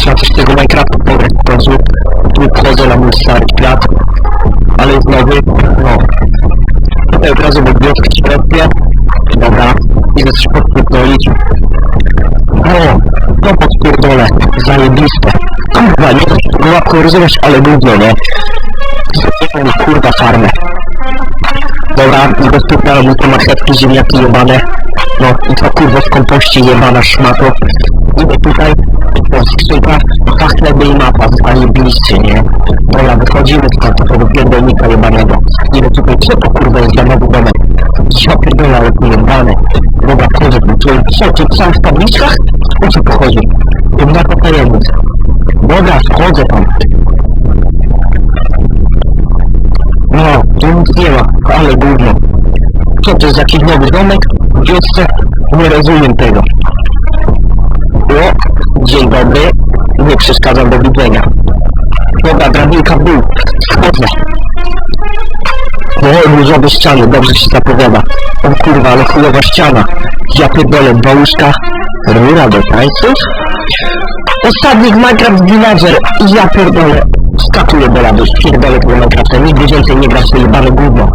trzeba coś tego Minecrafta pograć w końcu. Tu wchodzę na mój stary świat. Ale jest nowy, no. Tutaj od razu w środku. Dobra, idę coś podpierdolić. O, no podpierdolę, zajebiste. Kurwa, nie tego łapką rozumieć, ale gówno, nie? Mi kurwa farmę. Dobra, idę spytałem mu te marchewki, ziemniaki jebane. No i to kurwa w kompoście jebana szmato. Idę tutaj, to skrzynka, dwa chleby i mapa, zajebiście, nie? Dobra, wychodzimy tutaj do tego pierdolnika jebanego. Idę tutaj, co to kurwa jest za nowy domek? Ja pierdolę, ale tu jebane. Dobra, tu, tu, co, tu sam w tabliczkach? O co pochodzi? Komnata tajemnic. Dobra, wchodzę tam. No, tu nic nie ma, ale gówno. Co to jest jakiś nowy domek? Wiosce? Nie rozumiem tego. Dobry. Nie przeszkadzam do widzenia. Dobra, drabinka w dół. Schodzę. O, różowe ściany, dobrze się zapowiada. O kurwa, ale chujowa ściana. Ja pierdolę, dwa. Rura do tańców? Ostatni Minecraft Villager. Ja pierdolę. Skatuję do radość, pierdolę tego Minecrafta. Nigdy więcej nie grać w to jebane gówno.